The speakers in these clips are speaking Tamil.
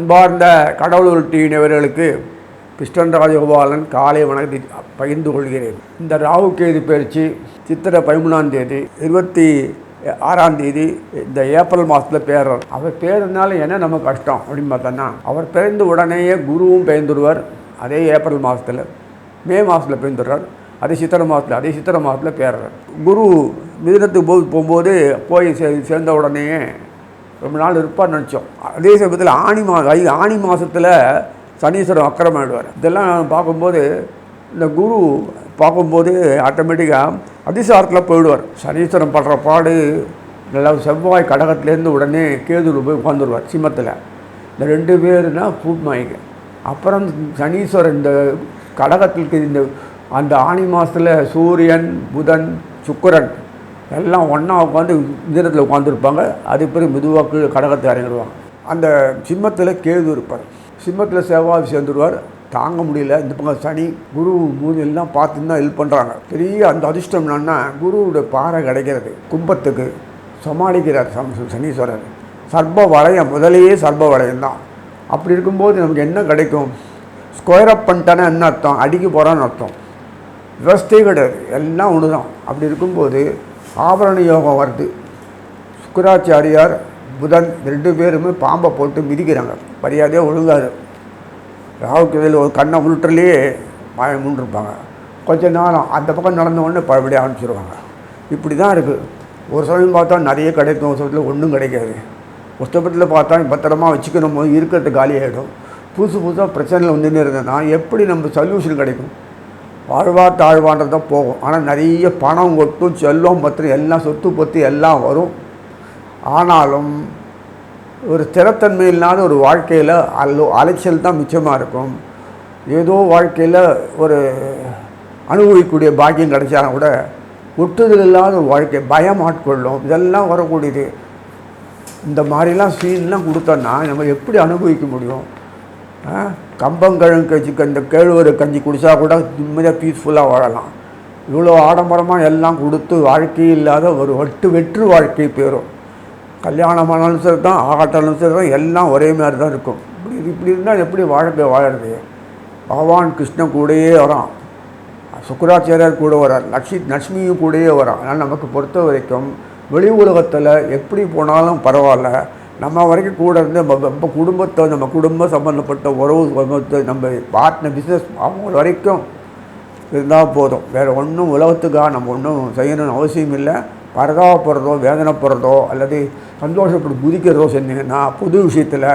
அன்பார்ந்த கடவுள் டீனவர்களுக்கு கிருஷ்ணன் ராஜகோபாலன் காலை வணக்கத்தை பகிர்ந்து கொள்கிறேன். இந்த ராகு கேது பயிற்சி சித்திரை பதிமூணாம் தேதி இருபத்தி ஆறாம் தேதி இந்த ஏப்ரல் மாதத்தில் பேரர் அவர் பேருனால என்ன நம்ம கஷ்டம் அப்படின்னு பார்த்தோன்னா அவர் பிறந்த உடனேயே குருவும் பெயர்ந்துடுவார் அதே ஏப்ரல் மாதத்தில் மே மாதத்தில் பெயர்ந்துடுறார் அதே சித்திரை மாதத்தில் அதே சித்திரை மாதத்தில் பேரர் குரு மிதினத்துக்கு போது போகும்போது போய் சே சேர்ந்த உடனேயே ரொம்ப நாள் இருப்பார்னு நினச்சோம். அதே சமயத்தில் ஆணி மாதம் ஐ ஆணி மாதத்தில் சனீஸ்வரன் அக்கிரமம் இதெல்லாம் பார்க்கும்போது இந்த குரு பார்க்கும்போது ஆட்டோமேட்டிக்காக அதிசாரத்தில் போயிடுவார். சனீஸ்வரன் படுற பாடு நல்லா செவ்வாய் கடகத்துலேருந்து உடனே கேதுரு போய் உட்காந்துருவார் சிம்மத்தில். இந்த ரெண்டு பேருனா பூமாயிங்க அப்புறம் சனீஸ்வரன் இந்த கடகத்திற்கு இந்த அந்த ஆணி மாதத்தில் சூரியன் புதன் சுக்கிரன் எல்லாம் ஒன்றா உட்காந்து மிதனத்தில் உட்காந்துருப்பாங்க அது பிறகு மெதுவாக்கு கடகத்தை இறங்கிடுவாங்க அந்த சிம்மத்தில் கேது இருப்பார். சிம்மத்தில் செவ்வாய் சேர்ந்துடுவார் தாங்க முடியல. இந்த பக்கம் சனி குரு மூணு எல்லாம் பார்த்து தான் ஹெல்ப் பண்ணுறாங்க பெரிய அந்த அதிர்ஷ்டம் என்னன்னா குருவோட பாறை கிடைக்கிறது. கும்பத்துக்கு சமாளிக்கிறார் சம் சனீஸ்வரர். சர்ப வளையம் முதலையே சர்ப வளையம் தான். அப்படி இருக்கும்போது நமக்கு என்ன கிடைக்கும்? ஸ்கொயர் அப் பண்ணிட்டானே என்ன அர்த்தம்? அடிக்க போகிறான்னு அர்த்தம். விவஸ்தையே கிடையாது. எல்லாம் ஒன்று தான் அப்படி இருக்கும்போது ஆபரண யோகம் வருது. சுக்கராச்சாரியார் புதன் ரெண்டு பேருமே பாம்பை போட்டு மிதிக்கிறாங்க. மரியாதையாக ஒழுங்காது ராவுக்கு இதில் ஒரு கண்ணை உருட்டுலேயே மழை முன்னிருப்பாங்க கொஞ்ச நேரம் அந்த பக்கம் நடந்த உடனே பழபடியாக ஆரம்பிச்சிருவாங்க. இப்படி தான் இருக்குது ஒரு சமயம் பார்த்தா நிறைய கிடைக்கும். ஒரு சமயத்தில் ஒன்றும் கிடைக்காது. புஸ்தகத்தில் பார்த்தா பத்திரமா வச்சுக்கணும். போது இருக்கிறது காலி ஆகிடும் புதுசு புதுசாக பிரச்சனையில் வந்துன்னு இருந்ததுன்னா எப்படி நம்ம சொல்யூஷன் கிடைக்கும்? வாழ்வா தாழ்வான்றது தான் போகும். ஆனால் நிறைய பணம் கொட்டும் செல்வம் பத்து எல்லாம் சொத்து பத்து எல்லாம் வரும். ஆனாலும் ஒரு ஸ்திரத்தன்மை இல்லாத ஒரு வாழ்க்கையில் அல்லோ அலைச்சல் தான் மிச்சமாக இருக்கும். ஏதோ வாழ்க்கையில் ஒரு அனுபவிக்கக்கூடிய பாக்கியம் கிடைச்சாலும் கூட ஒட்டுதல் இல்லாத ஒரு வாழ்க்கை பயம் ஆட்கொள்ளும் இதெல்லாம் வரக்கூடியது. இந்த மாதிரிலாம் சீன்லாம் கொடுத்தோன்னா நம்ம எப்படி அனுபவிக்க முடியும்? கம்பங்கழங்கு கஞ்சி இந்த கேழ்வரை கஞ்சி குடித்தா கூட நிம்மதியாக பீஸ்ஃபுல்லாக வாழலாம். இவ்வளோ ஆடம்பரமாக எல்லாம் கொடுத்து வாழ்க்கை இல்லாத ஒரு வெட்டு வெற்று வாழ்க்கை பேரும் கல்யாணமானாலும் சரி தான் ஆகட்டாலும் சரி தான் எல்லாம் ஒரே மாதிரி தான் இருக்கும். இப்படி இப்படி இருந்தால் எப்படி வாழ்க்கை வாழறது? பகவான் கிருஷ்ணன் கூடயே வரான். சுக்கராச்சாரியார் கூட வரார். லக்ஷ்மி லட்சுமியும் கூடயே வரான். ஆனால் நமக்கு பொறுத்த வரைக்கும் வெளி உலகத்தில் எப்படி போனாலும் பரவாயில்ல. நம்ம வரைக்கும் கூட இருந்து நம்ம நம்ம குடும்பத்தை நம்ம குடும்பம் சம்மந்தப்பட்ட உறவு சம்பந்தத்தை நம்ம பார்ட்னர் பிஸ்னஸ் அவங்க வரைக்கும் இருந்தால் போதும். வேறு ஒன்றும் உலகத்துக்காக நம்ம ஒன்றும் செய்யணும்னு அவசியம் இல்லை. பரதாபப்படுறதோ வேதனைப்படுறதோ அல்லது சந்தோஷப்பட்டு குதிக்கிறதோ செஞ்சீங்கன்னா புது விஷயத்தில்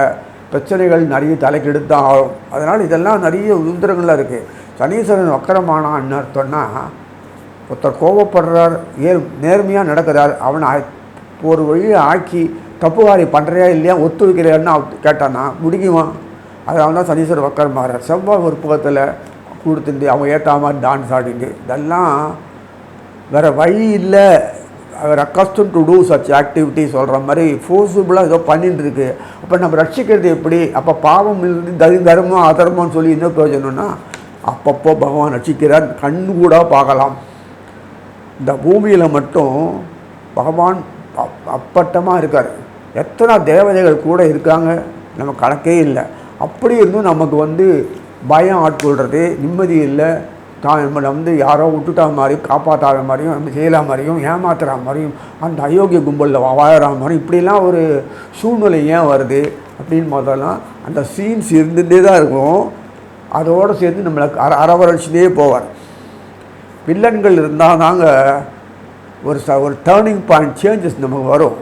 பிரச்சனைகள் நிறைய தலைக்கெடுத்து தான் ஆகும். அதனால் இதெல்லாம் நிறைய உந்திரங்களாக இருக்குது சனீஸ்வரன் வக்கரமானான்னு அர்த்தம்னா ஒருத்தர் கோபப்படுறார் ஏ நேர்மையாக நடக்கிறார் அவனை ஆ- ஒரு வழியை ஆக்கி தப்பு காரியம் பண்ணுறியா இல்லையா? ஒத்துழைக்கிறியான்னு கேட்டான்னா கேட்டானா. முடிக்குமா? அதனால தான் சனீஸ்வரர் வக்கரம் மாறார். செவ்வாய் ஒரு பக்கத்தில் கொடுத்துட்டு அவன் ஏற்ற மாதிரி டான்ஸ் ஆடிட்டு. இதெல்லாம் வேறு வழி இல்லை. வேறு accustom to do such activity சொல்கிற மாதிரி ஃபோர்ஸபுளாக ஏதோ பண்ணிட்டு இருக்கு. அப்போ நம்ம ரட்சிக்கிறது எப்படி? அப்போ பாவம் இருந்து தரி தர்மம் அதர்மம்னு சொல்லி என்ன பிரயோஜனம்னா அப்பப்போ பகவான் ரட்சிக்கிறார். கண்ணு கூட பார்க்கலாம். இந்த பூமியில் மட்டும் பகவான் அப்பட்டமாக இருக்கார். எத்தனை தேவதைகள் கூட இருக்காங்க நம்ம கணக்கே இல்லை. அப்படி இருந்தும் நமக்கு வந்து பயம் ஆட்கொள்கிறது நிம்மதி இல்லை. தான் நம்மளை வந்து யாரோ விட்டுட்டா மாதிரியும் காப்பாற்றாத மாதிரியும் நம்ம செய்யலா மாதிரியும் ஏமாத்துற மாதிரியும் அந்த அயோக்கிய கும்பலில் வாழற மாதிரியும் இப்படிலாம் ஒரு சூழ்நிலை ஏன் வருது அப்படின்னு பார்த்தோம்னா அந்த சீன்ஸ் இருந்துகிட்டே தான் இருக்கும். அதோடு சேர்ந்து நம்மளை அர அரவரைச்சிட்டே போவார். வில்லன்கள் இருந்தால் தாங்க ஒரு ச ஒரு டேர்னிங் பாயிண்ட் சேஞ்சஸ் நமக்கு வரும்.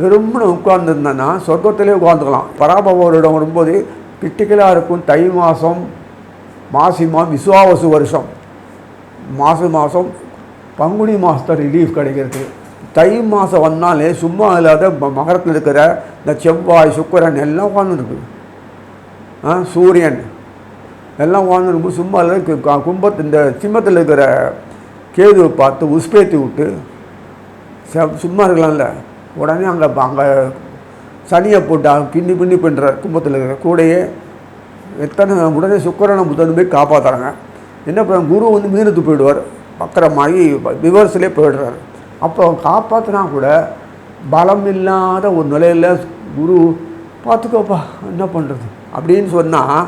வெறும்னு உட்கார்ந்துருந்தேன்னா சொர்க்கத்திலே உட்காந்துக்கலாம் பராபவரிடம் வரும்போது கிரிட்டிக்கலாக இருக்கும். தை மாதம் மாசி மாதம் விசுவாவசு வருஷம். மாசி மாதம் பங்குனி மாதத்தில் ரிலீஃப் கிடைக்கிறது தை மாதம் வந்தாலே சும்மா இல்லாத ம- மகரத்தில் இருக்கிற இந்த செவ்வாய் சுக்கரன் எல்லாம் உட்காந்துருக்கு ஆ சூரியன் எல்லாம் உட்காந்துருக்கும் சும்மா இல்லை கும்பத்து இந்த சிம்மத்தில் இருக்கிற கேதுவை பார்த்து உஸ்பேத்தி விட்டு சும்மா இருக்கலாம்ல. உடனே அங்கே அங்கே சனியை போட்டு அவன் பின்னி பின்னி பண்ணுற கும்பத்தில் இருக்கிற கூடையே எத்தனை உடனே சுக்கரனை புத்தன் போய் காப்பாற்றுறாங்க என்ன பண்ண குரு வந்து மீனத்து போயிடுவார். பக்கரமாகி விவர்ஸ்லேயே போயிடுறாரு. அப்போ காப்பாற்றினா கூட பலம் இல்லாத ஒரு நிலையில் குரு பார்த்துக்கோப்பா என்ன பண்ணுறது அப்படின்னு சொன்னால்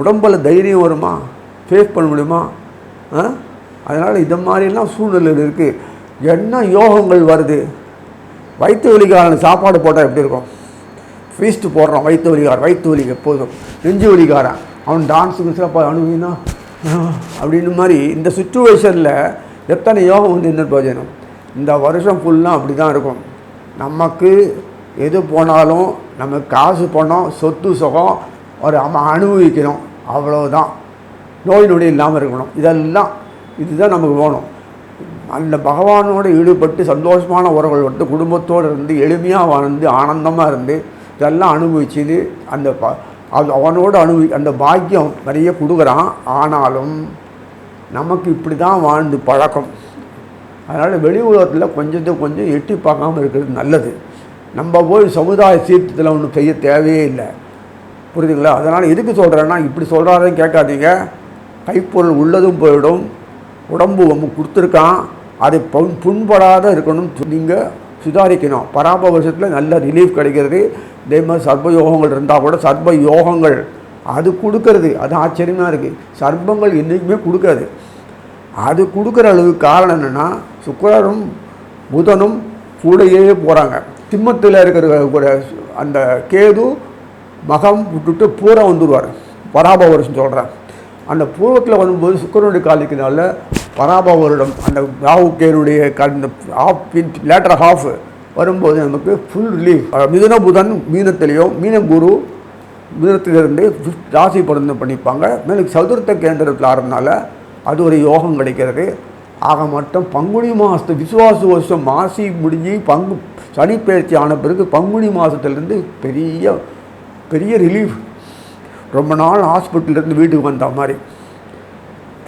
உடம்பில் தைரியம் வருமா? ஃபேஸ் பண்ண முடியுமா? அதனால் இந்த மாதிரிலாம் சூழ்நிலைகள் இருக்குது என்ன யோகங்கள் வருது? வயிற்று வலிக்காரன் சாப்பாடு போட்டால் எப்படி இருக்கும்? ஃபீஸ்ட்டு போடுறான் வயிற்று வலிக்காரன் வயிற்று வலி எப்போதும். நெஞ்சு வலிக்காரன் அவன் டான்ஸுக்கு சிறப்பாக அனுபவினா அப்படின்னு மாதிரி இந்த சுச்சுவேஷனில் எத்தனை யோகம் வந்து என்ன பிரயோஜனம்? இந்த வருஷம் ஃபுல்லாக அப்படி தான் இருக்கும். நமக்கு எது போனாலும் நமக்கு காசு பணம் சொத்து சுகம் ஒரு அம அனுபவிக்கணும். அவ்வளோதான் நோய் நொடி இல்லாமல் இருக்கணும். இதெல்லாம் இதுதான் நமக்கு வேணும். அந்த பகவானோடு ஈடுபட்டு சந்தோஷமான உறவுகள் வந்து குடும்பத்தோடு இருந்து எளிமையாக வாழ்ந்து ஆனந்தமாக இருந்து இதெல்லாம் அனுபவிச்சுது. அந்த ப அது அவனோடு அனுபவி அந்த பாக்கியம் நிறைய கொடுக்குறான். ஆனாலும் நமக்கு இப்படி தான் வாழ்ந்து பழக்கம். அதனால் வெளி உலகத்தில் கொஞ்சத்துக்கு கொஞ்சம் எட்டி பார்க்காம இருக்கிறது நல்லது. நம்ம போய் சமுதாய சீர்த்தத்தில் ஒன்றும் செய்ய தேவையே இல்லை. புரியுதுங்களா? அதனால் எதுக்கு சொல்கிறேன்னா இப்படி சொல்கிறாருன்னு கேட்காதீங்க. கைப்பொருள் உள்ளதும் போயிடும். உடம்பு நம்ம கொடுத்துருக்கான். அது புண் புண்படாத இருக்கணும். நீங்கள் சுதாரிக்கணும். பராப வருஷத்தில் நல்ல ரிலீஃப் கிடைக்கிறது. இதே மாதிரி சர்ப யோகங்கள் இருந்தால் கூட சர்ப யோகங்கள் அது கொடுக்கறது. அது ஆச்சரியமாக இருக்குது சர்ப்பங்கள் என்றைக்குமே கொடுக்காது. அது கொடுக்குற அளவுக்கு காரணம் என்னென்னா சுக்கரரும் புதனும் கூடையே போகிறாங்க திம்மத்தில் இருக்கிற கூட அந்த கேது மகம் விட்டுட்டு பூரா வந்துடுவார் பராப வருஷம் சொல்கிறேன் அந்த பூர்வத்தில் வரும்போது சுக்கரனுடைய காலிக்கினால பராப வருடம் அந்த ராகு கேனுடைய ஹாஃப் ஆஃப் லேட்டர் ஹாஃப் வரும்போது நமக்கு ஃபுல் ரிலீஃப் மிதுன புதன் மீனத்திலையும் மீன குரு மிதனத்திலிருந்து ராசி பொருந்தம் பண்ணிப்பாங்க. மேலும் சதுர்த்த கேந்திரத்தில் ஆறதுனால அது ஒரு யோகம் கிடைக்கிறது. ஆக மட்டும் பங்குனி மாதத்து விசுவாச வருஷம் மாசி முடிஞ்சு பங்கு சனி பயிற்சி ஆன பிறகு பங்குனி மாதத்துலேருந்து பெரிய பெரிய ரிலீஃப் ரொம்ப நாள் ஹாஸ்பிட்டல்லேருந்து வீட்டுக்கு வந்த மாதிரி.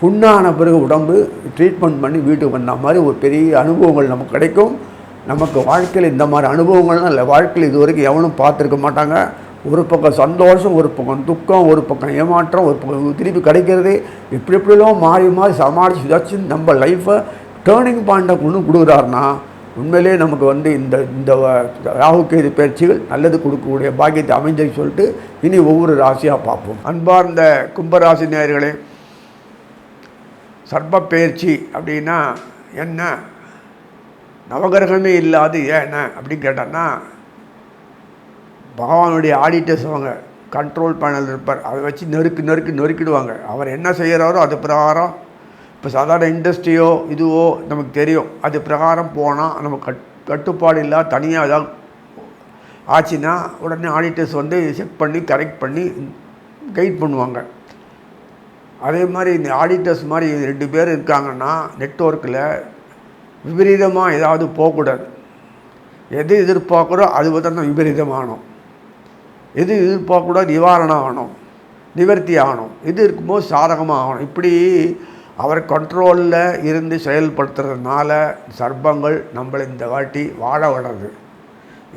புண்ணான பிறகு உடம்பு ட்ரீட்மெண்ட் பண்ணி வீட்டுக்கு வந்த மாதிரி ஒரு பெரிய அனுபவங்கள் நமக்கு கிடைக்கும். நமக்கு வாழ்க்கையில் இந்த மாதிரி அனுபவங்கள்லாம் இல்லை. வாழ்க்கையில் இது வரைக்கும் எவனும் பார்த்துருக்க மாட்டாங்க. ஒரு பக்கம் சந்தோஷம் ஒரு பக்கம் துக்கம் ஒரு பக்கம் ஏமாற்றம் ஒரு பக்கம் திருப்பி கிடைக்கிறது. எப்படி எப்படிலாம் மாறி மாறி சமாளித்து வச்சு நம்ம லைஃப்பை டேர்னிங் பாயிண்ட்டை கொண்டு கொடுக்குறாருன்னா உண்மையிலே நமக்கு வந்து இந்த இந்த ராகுக்கு ராகு பயிற்சிகள் நல்லது கொடுக்கக்கூடிய பாக்கியத்தை அமைஞ்சது சொல்லிட்டு இனி ஒவ்வொரு ராசியாக பார்ப்போம். அன்பார்ந்த கும்பராசி நேயர்களே சர்ப்ப பயிற்சி அப்படின்னா என்ன? நவகிரகமே இல்லாது ஏன் அப்படின்னு கேட்டோன்னா பகவானுடைய ஆடிட்டர்ஸ் அவங்க கண்ட்ரோல் பேனல் இருப்பார். அதை வச்சு நெருக்கு நெருக்கு நொறுக்கிடுவாங்க அவர் என்ன செய்கிறாரோ அது பிரகாரம் இப்போ சாதாரண இண்டஸ்ட்ரியோ இதுவோ நமக்கு தெரியும். அது பிரகாரம் போனால் நம்ம கட் கட்டுப்பாடு இல்லாத தனியாக ஏதாவது ஆச்சுன்னா உடனே ஆடிட்டர்ஸ் வந்து செக் பண்ணி கரெக்ட் பண்ணி கைட் பண்ணுவாங்க. அதே மாதிரி இந்த ஆடிட்டர்ஸ் மாதிரி ரெண்டு பேர் இருக்காங்கன்னா நெட்வொர்க்கில் விபரீதமாக ஏதாவது போகக்கூடாது. எது எதிர்பார்க்குறோ அது வந்து தான் விபரீதமாகணும். எது எதிர்பார்க்கக்கூடாது நிவாரணம் ஆகணும் நிவர்த்தி ஆகணும். இது இருக்கும்போது சாதகமாக ஆகணும் இப்படி அவர் கண்ட்ரோலில் இருந்து செயல்படுத்துறதுனால சர்ப்பங்கள் நம்மளை இந்த வாட்டி வாழ விடுறது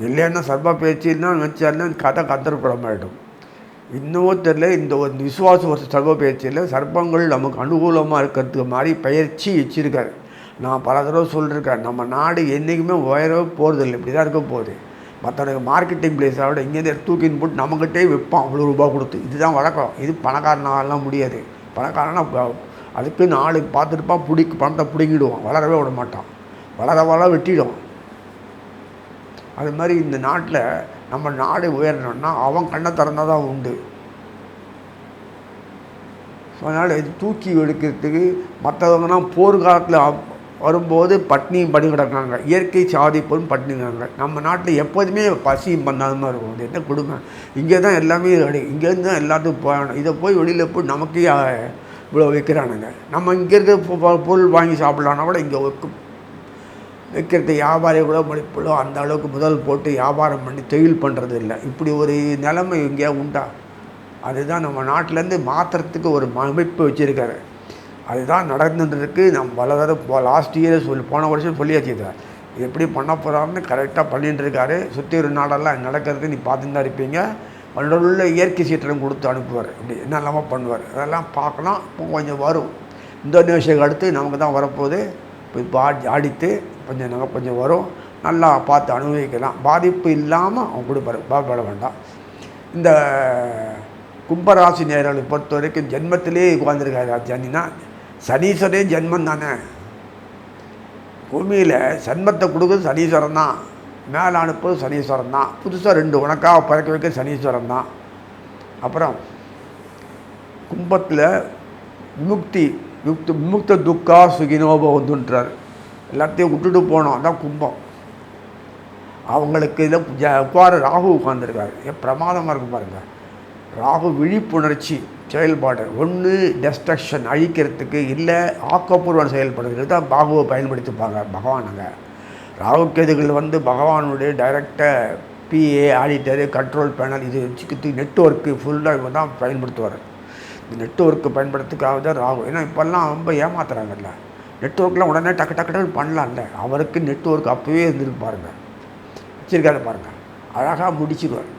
இல்லைன்னா சர்ப்ப பேச்சுன்னா வச்சாருன்னா கதை கந்தர்புரமாயிடும் இன்னமும் தெரியல இந்த ஒரு விசுவாச ஒரு சர்வ பயிற்சியில் சர்ப்பங்கள் நமக்கு அனுகூலமாக இருக்கிறதுக்கு மாதிரி பயிற்சி வச்சுருக்காரு. நான் பல தடவை சொல்லியிருக்கேன் நம்ம நாடு என்றைக்குமே உயரவே போகிறதில்ல இப்படி தான் இருக்க போகுது. மற்றவனுக்கு மார்க்கெட்டிங் பிளேஸை விட இங்கேருந்து தூக்கின்னு போட்டு நம்மக்கிட்டே விற்பான் அவ்வளோ ரூபா கொடுத்து. இதுதான் வழக்கம். இது பணக்காரனாலாம் முடியாது. பணக்காரனா அதுக்கு நாலு பார்த்துட்டுப்பான் பிடி பணத்தை பிடுங்கிடுவான். வளரவே விட மாட்டான். வளர வளர வெட்டிடுவான். அது மாதிரி இந்த நாட்டில் நம்ம நாடு உயரணும்னா அவன் கண்ணை திறந்தால் தான் உண்டு அதனால் இது தூக்கி எடுக்கிறதுக்கு மற்றவங்கலாம் போர்க்காலத்தில் வரும்போது பட்னியும் படி கிடக்காங்க இயற்கை சாதிப்பும் பட்டினிங்கிறாங்க நம்ம நாட்டில் எப்போதுமே பசியும் பண்ணாதமாக இருக்கும். இது என்ன கொடுங்க இங்கே தான் எல்லாமே இங்கேருந்து தான் எல்லாத்துக்கும் போகணும். இதை போய் வெளியில் போய் நமக்கே இவ்வளோ வைக்கிறானுங்க நம்ம இங்கே பொருள் வாங்கி சாப்பிட்லான்னா கூட இங்கே வைக்கும் வைக்கிறது வியாபாரி கூட மதிப்புள்ளோ அந்த அளவுக்கு முதல் போட்டு வியாபாரம் பண்ணி தொழில் பண்ணுறது இல்லை இப்படி ஒரு நிலைமை எங்கேயா உண்டா? அதுதான் நம்ம நாட்டிலேருந்து மாற்றுறதுக்கு ஒரு அமைப்பு வச்சுருக்காரு. அதுதான் நடந்துருக்கு நம்ம பல தடவை லாஸ்ட் இயர் சொல்லி போன வருஷம் சொல்லியாச்சு இதை. எப்படி பண்ண போகிறாருன்னு கரெக்டாக பண்ணிட்டு இருக்காரு சுற்றி ஒரு நாடெல்லாம் நடக்கிறது நீ பார்த்துட்டு தான் இருப்பீங்க. உள்ள இயற்கை சீற்றம் கொடுத்து அனுப்புவார். இப்படி என்னெல்லாமோ பண்ணுவார். அதெல்லாம் பார்க்கலாம். இப்போ கொஞ்சம் வரும். இந்தோனேஷியாவுக்கு அடுத்து நமக்கு தான் வரப்போகுது. போய் பாடி ஆடித்து கொஞ்சம் நம்ம கொஞ்சம் வரும். நல்லா பார்த்து அனுபவிக்கலாம். பாதிப்பு இல்லாமல் அவங்க கொடுப்பாரு. பாப்பட வேண்டாம். இந்த கும்பராசி நேரங்களை பொறுத்த வரைக்கும் ஜென்மத்திலே உட்காந்துருக்காரு ஜனினா சனீஸ்வரே ஜென்மம் தானே. பூமியில் சன்மத்தை கொடுக்குறது சனீஸ்வரன் தான். மேலே அனுப்புவது சனீஸ்வரன் தான். புதுசாக ரெண்டு உனக்காக பிறக்க வைக்க சனீஸ்வரன் தான். அப்புறம் கும்பத்தில் விமுக்தி விமுக்தி விமுக்த துக்கா சுகினோபவந்துன்றார் எல்லாத்தையும் விட்டுட்டு போனோம். அதான் கும்பம். அவங்களுக்கு இதில் ஜ- உட்கார ராகு உட்காந்துருக்காரு ஏன் பிரமாதமாக இருக்கும் பாருங்க. ராகு விழிப்புணர்ச்சி செயல்பாடு. ஒன்று டெஸ்ட்ரக்ஷன் அழிக்கிறதுக்கு இல்லை ஆக்கப்பூர்வம் செயல்படுறதுக்கு தான் பாகுவை பயன்படுத்திப்பாங்க பகவானுங்க ராகுக்கேதுகள் வந்து பகவானுடைய டைரக்டாக பிஏ ஆடிட்டரு கண்ட்ரோல் பேனல் இது வச்சுக்கிட்டு நெட்ஒர்க்கு ஃபுல்லாக இவங்க தான் பயன்படுத்துவார். இந்த நெட்ஒர்க்கு பயன்படுத்துக்காக தான் ராகு. ஏன்னா இப்போல்லாம் ரொம்ப ஏமாத்துறாங்கல்ல. நெட்ஒர்க்கில் உடனே டக்கு டக்கு டக்குன்னு பண்ணலாம்ல. அவருக்கு நெட்ஒர்க் அப்போவே இருந்துருக்கு பாருங்கள் வச்சிருக்காரு பாருங்கள் அழகாக முடிச்சிருவார்.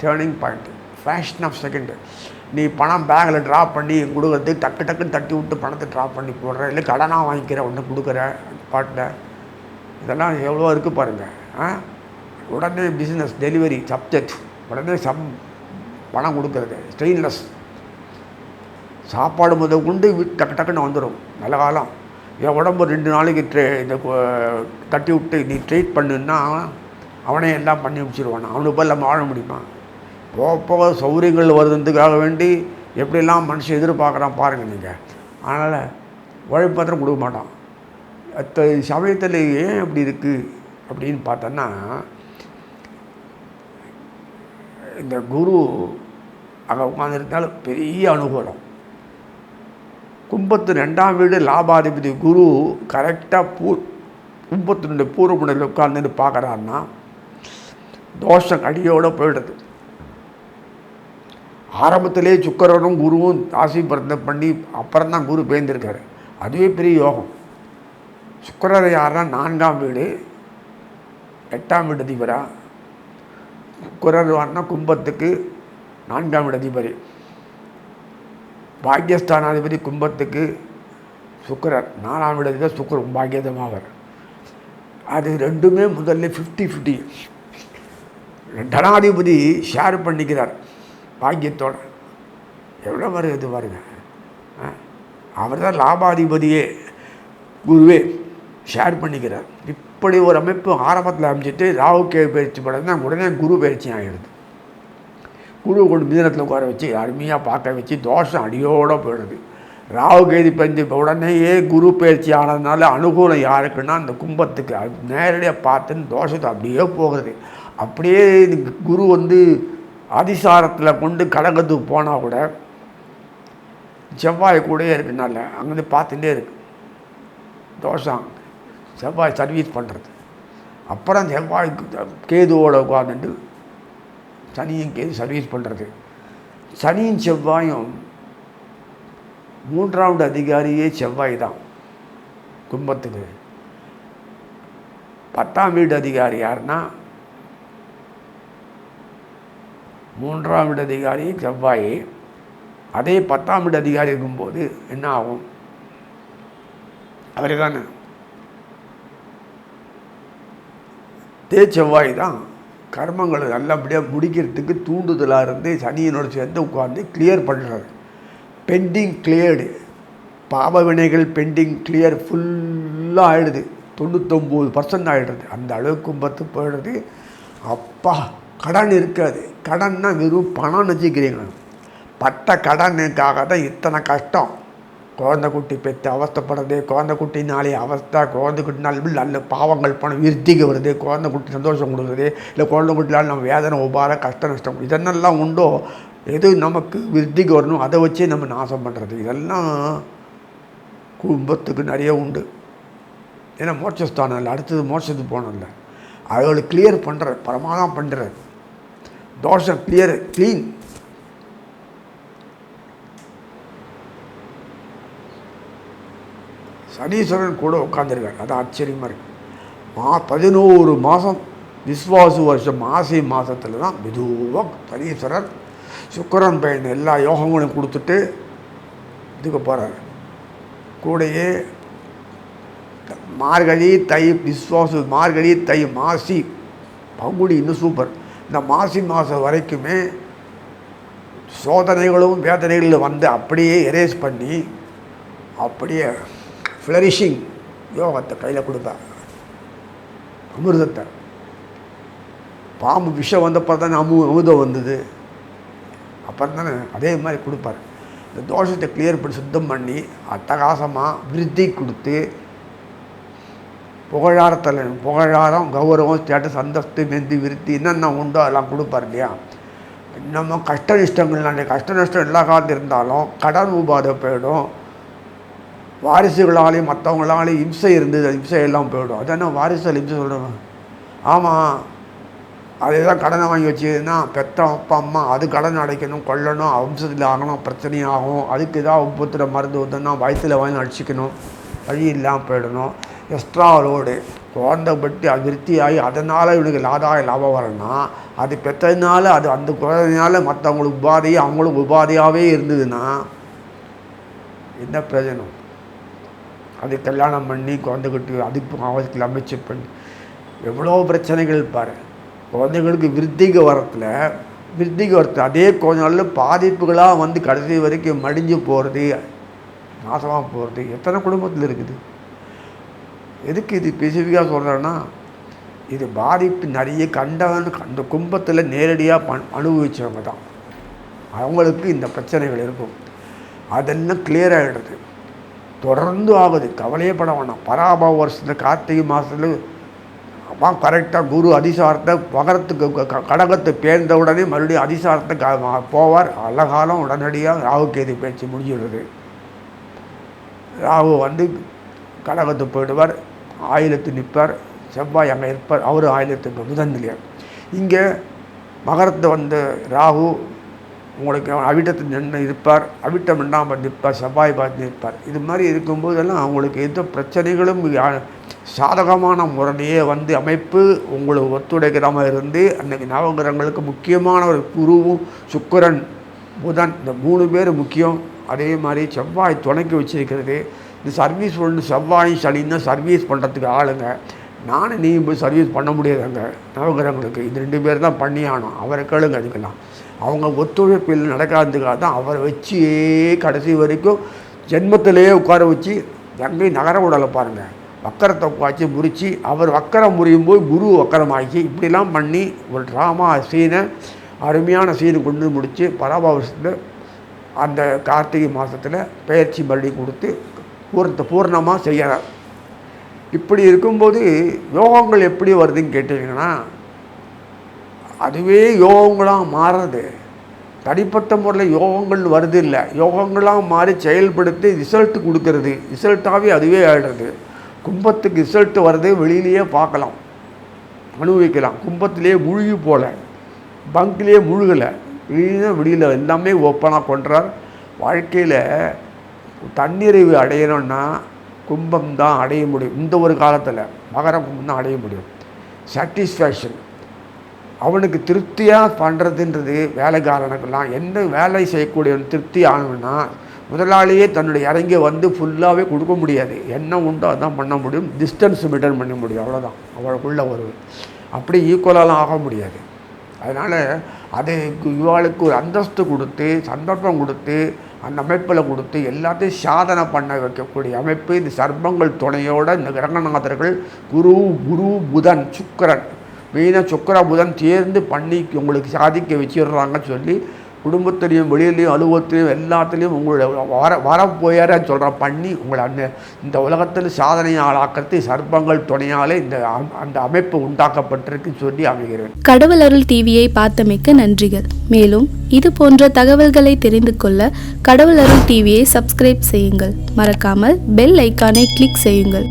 Turning point fashion of second நீ பணம் பேக்கில் ட்ராப் பண்ணி கொடுக்குறது டக்கு டக்குன்னு தட்டி விட்டு பணத்தை ட்ராப் பண்ணி போடுற. இல்லை கடனாக வாங்கிக்கிற ஒன்று கொடுக்குற பாட்டில் இதெல்லாம் எவ்வளோ இருக்குது பாருங்கள் ஆ? உடனே பிஸ்னஸ் டெலிவரி சப்ஜெக்ட் உடனே சம் பணம் கொடுக்கறது ஸ்டெயின்லெஸ் சாப்பாடு முதல் கொண்டு டக்கு டக்குன்னு வந்துடும் நல்ல காலம். என் உடம்பு ரெண்டு நாளைக்கு ட்ரே இந்த தட்டி விட்டு நீ ட்ரீட் பண்ணுன்னா அவனே எல்லாம் பண்ணி முடிச்சிருவான். அவனுக்கு போய் நம்ம வாழ முடியுமா? போக போக சௌகரியங்கள் வருதுன்றதுக்காக வேண்டி எப்படிலாம் மனுஷன் எதிர்பார்க்குறான் பாருங்கள் நீங்கள் அதனால் உழைப்பு கொடுக்க மாட்டான். அத்த சமயத்தில் ஏன் அப்படி இருக்குது அப்படின்னு பார்த்தோன்னா இந்த குரு அங்கே உட்காந்துருந்தாலும் பெரிய அனுகூலம். கும்பத்து ரெண்டாம் வீடு லாபாதிபதி குரு கரெக்டாக பூ கும்பத்தினுடைய பூர்வமுனையில் உட்கார்ந்துட்டு பார்க்குறான்னா தோஷம் அடியோடு போயிடுது ஆரம்பத்திலே சுக்கரனும் குருவும் ராசி பிறந்த பண்ணி அப்புறம் தான் குரு பேர்ந்திருக்காரு அதுவே பெரிய யோகம். சுக்கரர் யாருன்னா நான்காம் வீடு எட்டாம் வீடு அதிபரா? சுக்கரர் யாருன்னா கும்பத்துக்கு நான்காம் வீடு அதிபர். பாக்கியஸ்தானாதிபதி கும்பத்துக்கு சுக்கரர். நாலாம் வீடு அதிபர் சுக்கரன் பாக்கியதமாவர். அது ரெண்டுமே முதல்ல ஃபிஃப்டி ஃபிஃப்டி தனாதிபதி ஷேர் பண்ணிக்கிறார் பாக்கியத்தோட. எவ்வளோ வருது பாருங்க. அவர் தான் லாபாதிபதியே குருவே. ஷேர் பண்ணிக்கிறார். இப்படி ஒரு அமைப்பு ஆரம்பத்தில் அமைச்சிட்டு ராவுக்கே பயிற்சி படம் தான் உடனே குரு பயிற்சி ஆகிடுது குரு கொண்டு மிதனத்தில் உட்கார வச்சு அருமையாக பார்க்க வச்சு தோஷம் அடியோடு போயிடுது. ராகு கேதி பஞ்சு உடனேயே குரு பயிற்சி ஆனதுனால அனுகூலம் யாருக்குன்னா அந்த கும்பத்துக்கு நேரடியாக பார்த்துன்னு தோஷத்தை அப்படியே போகிறது அப்படியே குரு வந்து அதிசாரத்தில் கொண்டு கடகத்துக்கு போனால் கூட செவ்வாய் கூடயே இருக்குனால அங்கேருந்து பார்த்துட்டே இருக்கு. தோஷம் செவ்வாய் சர்வீஸ் பண்ணுறது அப்புறம் செவ்வாய் கேதுவோட உட்காந்துட்டு சனியும் கேது சர்வீஸ் பண்ணுறது சனியும் செவ்வாயும் மூன்றாவது அதிகாரியே செவ்வாய் தான் கும்பத்துக்கு பத்தாம் வீடு அதிகாரி யாருன்னா மூன்றாம் வீடு அதிகாரி செவ்வாய். அதே பத்தாம் வீடு அதிகாரி இருக்கும்போது என்ன ஆகும்? அவர் தானே தே செவ்வாய் தான் கர்மங்களை நல்லபடியாக முடிக்கிறதுக்கு தூண்டுதலாக இருந்து சனியனோட சேர்ந்து உட்கார்ந்து கிளியர் பண்ணுறாரு பெண்டிங் கிளியர்டு பாவ வினைகள் பெண்டிங் கிளியர் ஃபுல்லாக ஆகிடுது தொண்ணூத்தொம்பது பர்சன்ட் ஆகிடுது அந்த அளவுக்கு பத்து போயிடுது. அப்பா கடன் இருக்காது. கடன்னா வெறும் பணம் நினச்சிக்கிறீங்க. பட்ட கடனுக்காக தான் இத்தனை கஷ்டம். குழந்தை குட்டி பெற்று அவஸ்தைப்படுறது குழந்தை குட்டினாலே அவஸ்தை குழந்தை குட்டினால நல்ல பாவங்கள் பணம் விருத்திக்கு வருது குழந்தை குட்டி சந்தோஷம் கொடுக்குறது இல்லை குழந்தை குட்டினால் நம்ம வேதனை உபார கஷ்ட நஷ்டம் இதெல்லாம் உண்டோ? எது நமக்கு விருத்திக்கு வரணும்? அதை வச்சே நம்ம நாசம் பண்ணுறது இதெல்லாம் குடும்பத்துக்கு நிறைய உண்டு. ஏன்னா மோட்சஸ்தானம் இல்லை. அடுத்தது மோட்சத்துக்கு போனோம்ல அவளை கிளியர் பண்ணுற பரமாதான் பண்ணுற தோஷம் கிளியர் க்ளீன் சனீஸ்வரன் கூட உட்காந்துருக்காரு அது ஆச்சரியமாக இருக்குது மா பதினோரு மாதம் விஸ்வாசு வருஷம் மாசி மாதத்தில் தான் மெதுவாக சனீஸ்வரர் சுக்கரன் பையன் எல்லா யோகங்களையும் கொடுத்துட்டு இதுக்கு போகிறார் கூடயே மார்கழி தை விஸ்வாசு மார்கழி தை மாசி. பங்குடி இன்னும் சூப்பர். இந்த மாசி மாதம் வரைக்குமே சோதனைகளும் வேதனைகளும் வந்து அப்படியே எரேஸ் பண்ணி அப்படியே ஃப்ளரிஷிங் யோகத்தை கையில் கொடுப்பார் அமிர்தத்தை. பாம்பு விஷம் வந்தப்போ தானே அமு அமுதம் வந்தது. அப்புறம் தானே அதே மாதிரி கொடுப்பார். இந்த தோஷத்தை கிளியர் பண்ணி சுத்தம் பண்ணி அட்டகாசமாக விருத்தி கொடுத்து புகழாரத்தில் புகழாரம் கௌரவம் ஸ்டேட்டஸ் அந்தஸ்து மெந்தி விருத்தி என்னென்ன உண்டோ அதெல்லாம் கொடுப்பார் இல்லையா? நம்ம கஷ்ட நஷ்டங்கள் நிறைய கஷ்ட நஷ்டம் எல்லா காலத்தில் இருந்தாலும் கடன் உபாதை போயிடும். வாரிசுகளாலேயும் மற்றவங்களாலேயும் இம்சை இருந்தது இம்சை எல்லாம் போயிடும். அதான் வாரிசுகள் இம்சை சொல்கிறோம் ஆமாம் அதே தான் கடனை வாங்கி வச்சுன்னா பெத்த அப்பா அம்மா அது கடன் அடைக்கணும் கொல்லணும் அம்சத்தில் ஆகணும் பிரச்சனையாகும். அதுக்கு ஏதாவது உப்புத்திர மருந்து வந்துன்னா வயிற்றில் வாங்கி அடிச்சிக்கணும். வழி இல்லாமல் போயிடணும். எக்ஸ்ட்ரா லோடு குழந்தை பட்டு அது விருத்தியாகி அதனால் இவனுக்கு லாதாய லாபம் வரணும்னா அது பெற்றதுனால அது அந்த குழந்தைனால மற்றவங்களுக்கு உபாதை அவங்களுக்கு உபாதையாகவே இருந்ததுன்னா என்ன பிரயோஜனம்? அது கல்யாணம் பண்ணி குழந்தை கட்டி அதுக்கு அவசியத்தில் அமைச்சு பண்ணி எவ்வளோ பிரச்சனைகள் பாரு. குழந்தைங்களுக்கு விருத்திக வரத்தில் விருத்திக வரத்தில் அதே கொஞ்ச நாளில் பாதிப்புகளாக வந்து கடைசி வரைக்கும் மடிஞ்சு போகிறது நாசமாக போகிறது எத்தனை குடும்பத்தில் இருக்குது. எதுக்கு இது ஸ்பெசிஃபிக்காக சொல்கிறேன்னா இது பாதிப்பு நிறைய கண்டவன் அந்த கும்பத்தில் நேரடியாக பண் அனுபவித்தவங்க தான். அவங்களுக்கு இந்த பிரச்சனைகள் இருக்கும். அதெல்லாம் clear ஆகிடுது தொடர்ந்து ஆகுது கவலையே பட வேணாம். பராபவ வருஷத்தில் கார்த்திகை மாதத்தில் அப்பா கரெக்டாக குரு அதிசாரத்தை பகரத்துக்கு க- கடகத்தை பேர்ந்த உடனே மறுபடியும் அதிசாரத்தை போவார். அழகாலம் உடனடியாக ராகு கேது பேச்சு முடிஞ்சிடுது. ராகு வந்து கடகத்து போயிடுவார். ஆயிலத்து நிற்பார் செவ்வாய் அங்கே இருப்பார். அவர் ஆயிலத்துக்கு புதன் இங்கே மகரத்தை வந்து ராகு உங்களுக்கு அவிட்டத்தில் நின்று இருப்பார் அவிட்டம் இல்லாமல் நிற்பார் செவ்வாய் பார்த்து நிற்பார். இது மாதிரி இருக்கும்போதெல்லாம் அவங்களுக்கு எந்த பிரச்சனைகளும் சாதகமான முறையே வந்து அமைப்பு உங்களுக்கு ஒத்துழைக்கிற இருந்து அன்றைக்கி நவகிரகங்களுக்கு முக்கியமான ஒரு குருவும் சுக்கரன் புதன் இந்த மூணு பேர் முக்கியம். அதே மாதிரி செவ்வாய் துணைக்கி வச்சிருக்கிறது. இந்த சர்வீஸ் ஒன்று செவ்வாய் சனின்னா சர்வீஸ் பண்ணுறதுக்கு ஆளுங்க. நானும் நீ போய் சர்வீஸ் பண்ண முடியாதுங்க. நவகிரகங்களுக்கு இது ரெண்டு பேர் தான் பண்ணி ஆனோம் அவரை கேளுங்க அதுக்கெல்லாம். அவங்க ஒத்துழைப்பில் நடக்காததுக்காக தான் அவரை வச்சு கடைசி வரைக்கும் ஜென்மத்திலேயே உட்கார வச்சு எங்கேயும் நகர விடலை பாருங்கள் வக்கரத்தை உட்காச்சு முறித்து அவர் வக்கரம் முறியும் போது குரு வக்கரமாகி இப்படிலாம் பண்ணி ஒரு ட்ராமா சீனை அருமையான சீனை கொண்டு முடித்து பராபாவசத்தில் அந்த கார்த்திகை மாதத்தில் பயிற்சி மறுபடி கொடுத்து பூர்த்த பூர்ணமாக செய்கிறார் இப்படி இருக்கும்போது யோகங்கள் எப்படி வருதுன்னு கேட்டீங்கன்னா அதுவே யோகங்களாக மாறுறது. தனிப்பட்ட முறையில் யோகங்கள் வருது இல்லை. யோகங்களாக மாறி செயல்படுத்தி ரிசல்ட் கொடுக்கறது. ரிசல்ட்டாகவே அதுவே ஆகிடுறது கும்பத்துக்கு ரிசல்ட் வர்றது வெளியிலேயே பார்க்கலாம். அனுபவிக்கலாம். கும்பத்திலேயே முழுகி போல. பங்கிலேயே முழுகலை. வெளியே வெளியில் எல்லாமே ஓப்பனாக கொண்டார் வாழ்க்கையில் தன்னிறைவு அடையணும்னா கும்பம் தான் அடைய முடியும். இந்த ஒரு காலத்தில் மகர கும்பம் தான் அடைய முடியும். சாட்டிஸ்ஃபேக்ஷன் அவனுக்கு திருப்தியாக பண்ணுறதுன்றது வேலைக்காரனுக்கெல்லாம். எந்த வேலை செய்யக்கூடியவன் திருப்தி ஆகணும்னா முதலாளியே தன்னுடைய இறங்கி வந்து ஃபுல்லாகவே கொடுக்க முடியாது. என்ன உண்டோ அதான் பண்ண முடியும். டிஸ்டன்ஸ் மெயின்டைன் பண்ண முடியும். அவ்வளோதான் அவளுக்குள்ளே ஒரு அப்படி ஈக்குவலாலாம் ஆக முடியாது. அதனால் அது இவாளுக்கு ஒரு அந்தஸ்து கொடுத்து சந்தர்ப்பம் கொடுத்து அந்த அமைப்பில் கொடுத்து எல்லாத்தையும் சாதனை பண்ண வைக்கக்கூடிய அமைப்பு இந்த சர்ப்பங்கள் துணையோட இந்த கிரகநாதர்கள் குரு குரு புதன் சுக்கிரன் மெயினாக சுக்கர புதன் சேர்ந்து பண்ணி உங்களுக்கு சாதிக்க வச்சிடுறாங்கன்னு சொல்லி குடும்பத்திலையும் வெளியிலையும் அலுவலகத்திலையும் எல்லாத்துலேயும் உங்களுடைய வர வர போயாரன்னு சொல்கிற பண்ணி உங்களை அந்த இந்த உலகத்தில் சாதனையாளாக்கிறது சர்ப்பங்கள் துணையாலே இந்த அ- அந்த அமைப்பு உண்டாக்கப்பட்டிருக்குன்னு சொல்லி அமைகிறேன். கடவுள் அருள் டிவியை பார்த்தமைக்க நன்றிகள். மேலும் இது போன்ற தகவல்களை தெரிந்து கொள்ள கடவுள் அருள் டிவியை சப்ஸ்கிரைப் செய்யுங்கள். மறக்காமல் பெல் ஐக்கானை கிளிக் செய்யுங்கள்.